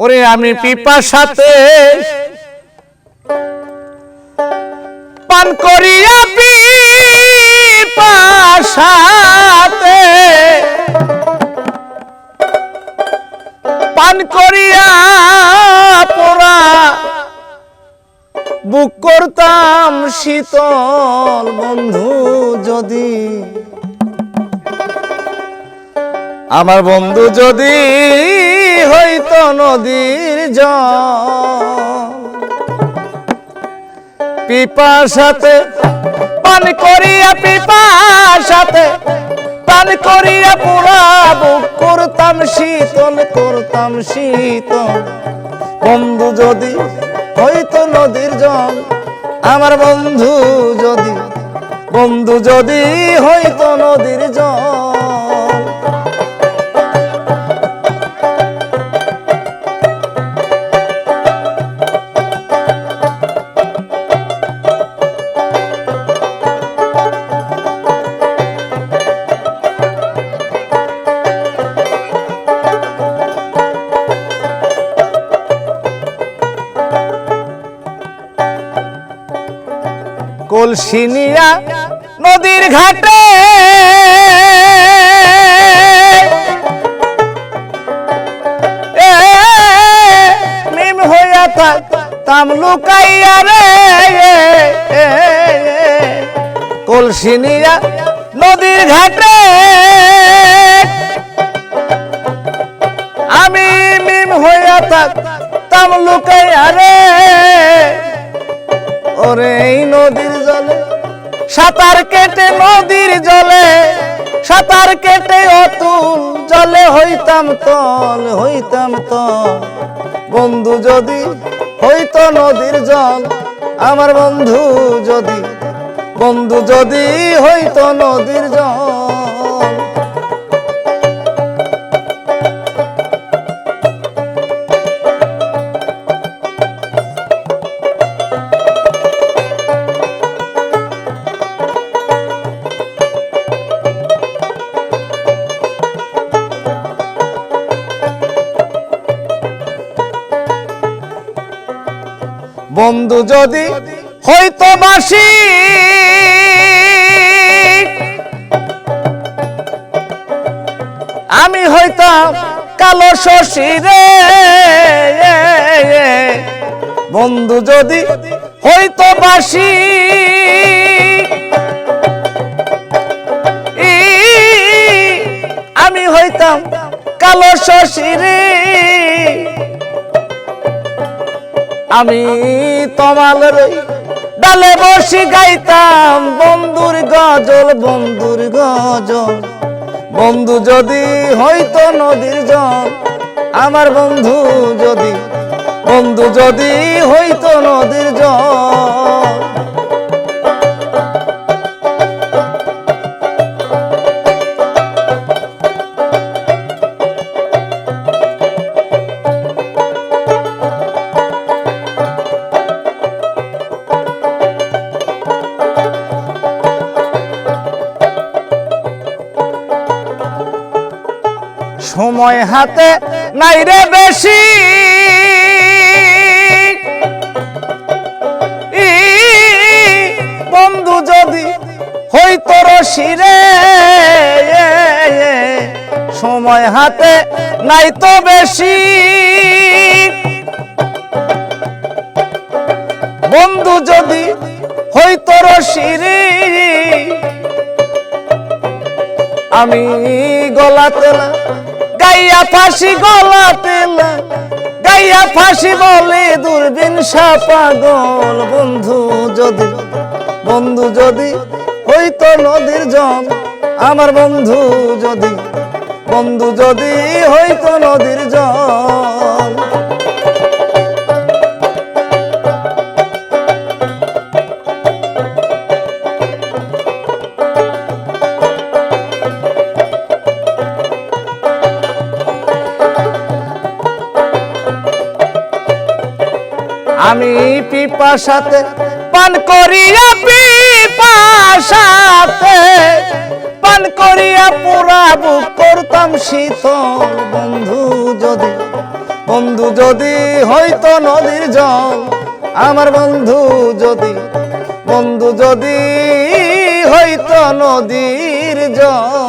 ওরে আমি পিপাসাতে পান করিয়া পিপাসাতে পান করিয়া পোড়া বুক করতাম শীতল বন্ধু যদি। আমার বন্ধু যদি হইতো নদীর জল। পিপাসাতে পান করিয়া পিপাসাতে পান করিয়া পুরা বুক করতাম শীতল করতাম শীতল। বন্ধু যদি হইতো নদীর জল, আমার বন্ধু যদি বন্ধু যদি হইতো নদীর জল। কলসিনিয়া নদীর ঘাটে। মিম হইয়া থাক তাম লুকাইয়া রে। কলসিনিয়া নদীর ঘাটে। আমি মিম হইয়া থাক তাম লুকাইয়া রে। ওরে এই নদীর জলে, সাঁতার কেটে নদীর জলে, সাঁতার কেটে অতুল জলে হইতাম তল হইতাম তল। বন্ধু যদি হইত নদীর জল, আমার বন্ধু যদি বন্ধু যদি হইত নদীর জল। বন্ধু যদি হইতো বাসি, আমি হইতাম কালো শশী রে। বন্ধু যদি হইতো বাসি আমি হইতাম কালো শশী রে। আমি তোমাল রই ডালে বসি গাইতাম, বন্ধুর গজল বন্ধুর গজল। বন্ধু যদি হইতো নদীর জল, আমার বন্ধু যদি বন্ধু যদি হইতো নদীর জল। সময় হাতে নাই রে বেশি। বন্ধু যদি হইতো রশিরে সময় হাতে নাই তো বেশি। বন্ধু যদি হইতো রশিরে আমি গলাতে তেলা গাইয়া ফাঁসি গলা তেলা গাইয়া ফাঁসি বলে দূরবীন পাগল বন্ধু যদি বন্ধু যদি, হইতো নদীর জল। আমার বন্ধু যদি বন্ধু যদি, হইতো নদীর জল। আমি পিপাসাতে পান করিয়া পিপাসাতে পান করিয়া বুক করতাম শীতল বন্ধু যদি বন্ধু যদি হয়তো নদীর জল, আমার বন্ধু যদি বন্ধু যদি হয়তো নদীর জল।